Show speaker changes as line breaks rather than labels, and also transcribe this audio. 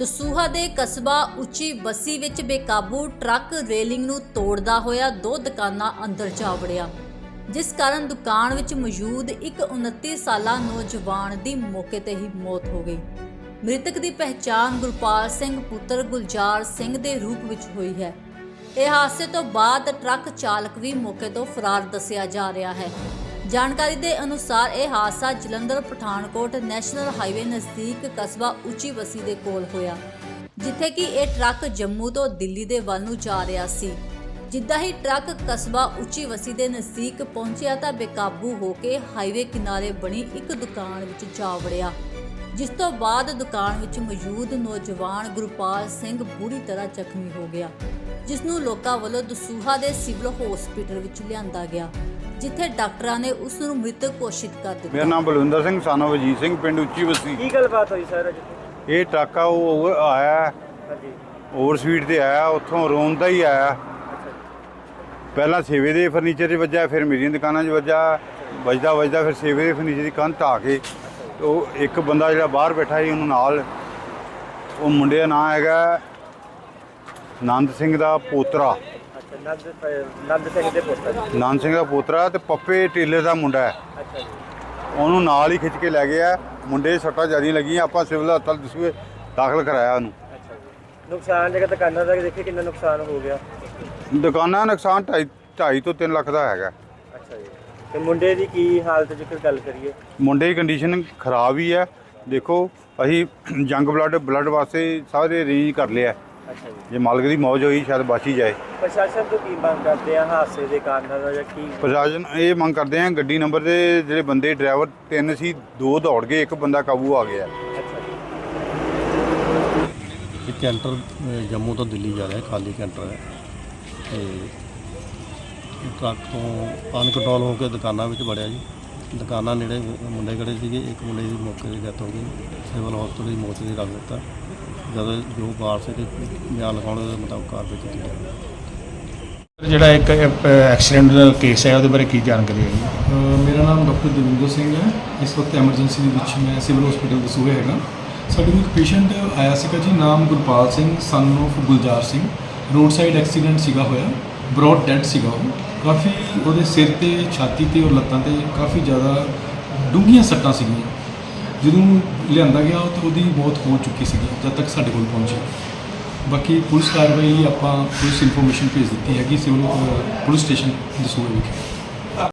ਦਸੂਹਾ ਦੇ ਕਸਬਾ ਉੱਚੀ ਬੱਸੀ ਵਿੱਚ ਬੇਕਾਬੂ ਟਰੱਕ ਰੇਲਿੰਗ ਨੂੰ ਤੋੜਦਾ ਹੋਇਆ ਦੋ ਦੁਕਾਨਾਂ ਅੰਦਰ ਜਾ ਵੜਿਆ, ਜਿਸ ਕਾਰਨ ਦੁਕਾਨ ਵਿੱਚ ਮੌਜੂਦ ਇੱਕ 29 ਸਾਲਾ ਨੌਜਵਾਨ ਦੀ ਮੌਕੇ ਤੇ ਹੀ ਮੌਤ ਹੋ ਗਈ। ਮ੍ਰਿਤਕ ਦੀ ਪਹਿਚਾਣ ਗੁਰਪਾਲ ਸਿੰਘ ਪੁੱਤਰ ਗੁਲਜ਼ਾਰ ਸਿੰਘ ਦੇ ਰੂਪ ਵਿੱਚ ਹੋਈ ਹੈ। ਇਹ ਹਾਦਸੇ ਤੋਂ ਬਾਅਦ ਟਰੱਕ ਚਾਲਕ ਵੀ ਮੌਕੇ ਤੋਂ ਫਰਾਰ ਦੱਸਿਆ ਜਾ ਰਿਹਾ ਹੈ। ਜਾਣਕਾਰੀ ਦੇ ਅਨੁਸਾਰ ਇਹ ਹਾਦਸਾ ਜਲੰਧਰ, ਪਠਾਨਕੋਟ ਨੈਸ਼ਨਲ ਹਾਈਵੇ ਨਜ਼ਦੀਕ ਕਸਬਾ ਉੱਚੀ ਬਸੀ ਦੇ ਕੋਲ ਹੋਇਆ, ਜਿੱਥੇ ਕਿ ਇਹ ਟਰੱਕ ਜੰਮੂ ਤੋਂ ਦਿੱਲੀ ਦੇ ਵੱਲ ਨੂੰ ਜਾ ਰਿਹਾ ਸੀ। ਜਿੱਦਾਂ ਹੀ ਟਰੱਕ ਕਸਬਾ ਉੱਚੀ ਵਸੀ ਦੇ ਨਜ਼ਦੀਕ ਪਹੁੰਚਿਆ ਤਾਂ ਬੇਕਾਬੂ ਹੋ ਕੇ ਹਾਈਵੇ ਕਿਨਾਰੇ ਬਣੀ ਇੱਕ ਦੁਕਾਨ ਵਿੱਚ ਜਾ ਵੜਿਆ, ਜਿਸ ਤੋਂ ਬਾਅਦ ਦੁਕਾਨ ਵਿੱਚ ਮੌਜੂਦ ਨੌਜਵਾਨ ਗੁਰਪਾਲ ਸਿੰਘ ਬੁਰੀ ਤਰ੍ਹਾਂ ਜ਼ਖਮੀ ਹੋ ਗਿਆ, ਜਿਸ ਨੂੰ ਲੋਕਾਂ ਵੱਲੋਂ ਦਸੂਹਾ ਦੇ ਸਿਵਲ ਹਸਪੀਟਲ ਵਿੱਚ ਲਿਆਂਦਾ ਗਿਆ। ਜਿੱਥੇ ਡਾਕਟਰਾਂ ਨੇ ਉਸ ਨੂੰ ਮ੍ਰਿਤਕ ਘੋਸ਼ਿਤ ਕਰ
ਮੇਰਾ
ਦਿੱਤਾ
ਨਾਮ ਬਲਵਿੰਦਰ ਸਿੰਘ ਸਾਨੋ ਵਜੀਤ ਸਿੰਘ ਪਿੰਡ ਉੱਚੀ ਬਸਤੀ
ਕੀ ਗੱਲਬਾਤ ਹੋਈ ਸਰ ਅੱਜ?
ਇਹ ਟਰੱਕ ਆ ਉਹ ਓਵਰ ਆਇਆ।
ਹਾਂਜੀ।
ਓਵਰ ਸਪੀਡ ਤੇ ਆਇਆ ਉੱਥੋਂ ਰੋਂਦਾ ਹੀ ਆਇਆ। ਪਹਿਲਾਂ ਸੇਵੇ ਦੇ ਫਰਨੀਚਰ 'ਚ ਵੱਜਾ ਫਿਰ ਮੇਰੀਆਂ ਦੁਕਾਨਾਂ 'ਚ ਵੱਜਾ ਵੱਜਦਾ ਵੱਜਦਾ ਫਿਰ ਸੇਵੇ ਦੇ ਫਰਨੀਚਰ ਦੀ ਕੰਧ ਢਾਹ ਕੇ ਉਹ ਇੱਕ ਬੰਦਾ ਜਿਹੜਾ ਬਾਹਰ ਬੈਠਾ ਸੀ ਉਹਨੂੰ ਨਾਲ ਉਹ ਮੁੰਡੇ ਦਾ ਨਾਂ ਹੈਗਾ ਨੰਦ ਸਿੰਘ ਦਾ ਪੋਤਰਾ।
ਨੰਦ ਨੰਦ ਸਿੰਘ ਦੇ ਪੁੱਤਰ।
ਨੰਦ ਸਿੰਘ ਦਾ ਪੋਤਰਾ ਤੇ ਪੱਪੇ ਟੇਲਰ ਦਾ ਮੁੰਡਾ ਹੈ।
ਅੱਛਾ ਜੀ।
ਉਹਨੂੰ ਨਾਲ ਹੀ ਖਿੱਚ ਕੇ ਲੈ ਗਿਆ। ਮੁੰਡੇ ਦੀ ਸੱਟਾਂ ਜ਼ਿਆਦਾ ਲੱਗੀਆਂ। ਆਪਾਂ ਸਿਵਲ ਹਸਪਤਾਲ ਦਸੂਏ ਦਾਖਲ ਕਰਾਇਆ ਉਹਨੂੰ।
ਅੱਛਾ ਜੀ। ਨੁਕਸਾਨ ਜਗ੍ਹਾ ਦੁਕਾਨਾਂ ਦਾ ਦੇਖੇ ਕਿੰਨਾ ਨੁਕਸਾਨ ਹੋ ਗਿਆ?
ਦੁਕਾਨਾਂ ਦਾ ਨੁਕਸਾਨ 2.5 ਤੋਂ 3 ਲੱਖ ਦਾ ਹੈਗਾ।
ਅੱਛਾ ਜੀ। ਤੇ ਮੁੰਡੇ ਦੀ ਕੀ ਹਾਲਤ ਜੇਕਰ ਗੱਲ ਕਰੀਏ?
ਮੁੰਡੇ ਦੀ ਕੰਡੀਸ਼ਨ ਖਰਾਬ ਹੀ ਹੈ। ਦੇਖੋ ਅਸੀਂ ਜੰਗ ਬਲੱਡ ਬਲੱਡ ਵਾਸਤੇ ਸਾਰੇ ਅਰੇਂਜ ਕਰ ਲਿਆ।
ਅੱਛਾ ਜੀ।
ਜੇ ਮਾਲਕ ਦੀ ਮੌਜ ਹੋਈ ਸ਼ਾਇਦ ਬਚ ਹੀ ਜਾਏ।
ਪ੍ਰਸ਼ਾਸਨ ਤੋਂ ਕੀ ਮੰਗ ਕਰਦੇ ਆ ਹਾਦਸੇ ਦੇ ਕਾਰਨਾਂ ਦਾ ਜਾਂ ਕੀ?
ਪ੍ਰਸ਼ਾਸਨ ਇਹ ਮੰਗ ਕਰਦੇ ਆ ਗੱਡੀ ਨੰਬਰ ਦੇ ਜਿਹੜੇ ਬੰਦੇ ਡਰਾਈਵਰ ਤਿੰਨ ਸੀ ਦੋ ਦੌੜ ਗਏ ਇੱਕ ਬੰਦਾ ਕਾਬੂ ਆ ਗਿਆ।
ਅੱਛਾ ਜੀ।
ਇਹ ਕੈਂਟਰ ਜੰਮੂ ਤੋਂ ਦਿੱਲੀ ਜਾ ਰਿਹਾ ਖਾਲੀ ਕੈਂਟਰ ਹੈ। ਤੇ ਇਹ ਟਰੱਕ ਤੋਂ ਅਨਕੰਟਰੋਲ ਹੋ ਕੇ ਦੁਕਾਨਾਂ ਵਿੱਚ ਵੜਿਆ ਜੀ। ਦੁਕਾਨਾਂ ਨੇੜੇ ਮੁੰਡੇ ਖੜੇ ਸੀਗੇ ਇੱਕ ਮੁੰਡੇ ਦੀ ਮੌਕੇ 'ਤੇ ਡੈਥ ਹੋ ਗਈ। ਸਿਵਲ ਹਸਪਤਾਲ ਦੀ ਮੌਤ ਦੀ ਰੱਖ ਦਿੱਤਾ। ਜਦੋਂ ਜੋ ਵਾਰਸ ਦੇ ਬਿਆਨ ਲਿਖਾਉਣ ਦੇ ਮੁਤਾਬਕ ਕਾਰਵਾਈ ਕੀਤੀ ਜਾਵੇਗੀ
ਜਿਹੜਾ ਇੱਕ ਐਕਸੀਡੈਂਟ ਦਾ ਕੇਸ ਹੈ ਉਹਦੇ ਬਾਰੇ ਕੀ ਜਾਣਕਾਰੀ ਹੈ? ਜੀ
ਅ, ਮੇਰਾ ਨਾਮ ਡਾਕਟਰ ਦਵਿੰਦਰ ਸਿੰਘ ਹੈ। ਇਸ ਵਕਤ ਐਮਰਜੈਂਸੀ ਦੇ ਵਿੱਚ ਮੈਂ ਸਿਵਲ ਹਸਪੀਟਲ ਦਸੂਹੇ ਹੈਗਾ। ਸਾਡੇ ਕੋਲ ਇੱਕ ਪੇਸ਼ੈਂਟ ਆਇਆ ਸੀਗਾ ਜੀ ਨਾਮ Gurpal Singh son of Gulzar Singh. Road side accident ਸੀਗਾ ਹੋਇਆ ਬ੍ਰੌਡ ਡੈਡ ਸੀਗਾ ਉਹ। ਕਾਫੀ ਉਹਦੇ ਸਿਰ ਤੇ ਛਾਤੀ ਤੇ ਔਰ ਲੱਤਾਂ ਤੇ ਕਾਫੀ ਜ਼ਿਆਦਾ ਡੂੰਘੀਆਂ ਸੱਟਾਂ ਸੀਗੀਆਂ। ਜਦੋਂ ਲਿਆਂਦਾ ਗਿਆ ਤਾਂ ਉਹਦੀ ਮੌਤ ਹੋ ਚੁੱਕੀ ਸੀਗੀ ਜਦ ਤੱਕ ਸਾਡੇ ਕੋਲ ਪਹੁੰਚੀ। ਬਾਕੀ ਪੁਲਿਸ ਕਾਰਵਾਈ ਲਈ ਆਪਾਂ ਪੁਲਿਸ ਇਨਫੋਰਮੇਸ਼ਨ ਭੇਜ ਦਿੱਤੀ ਹੈਗੀ ਸਿਵਲ ਅ, ਪੁਲਿਸ ਸਟੇਸ਼ਨ ਦਸੂਹੇ ਵਿਖੇ।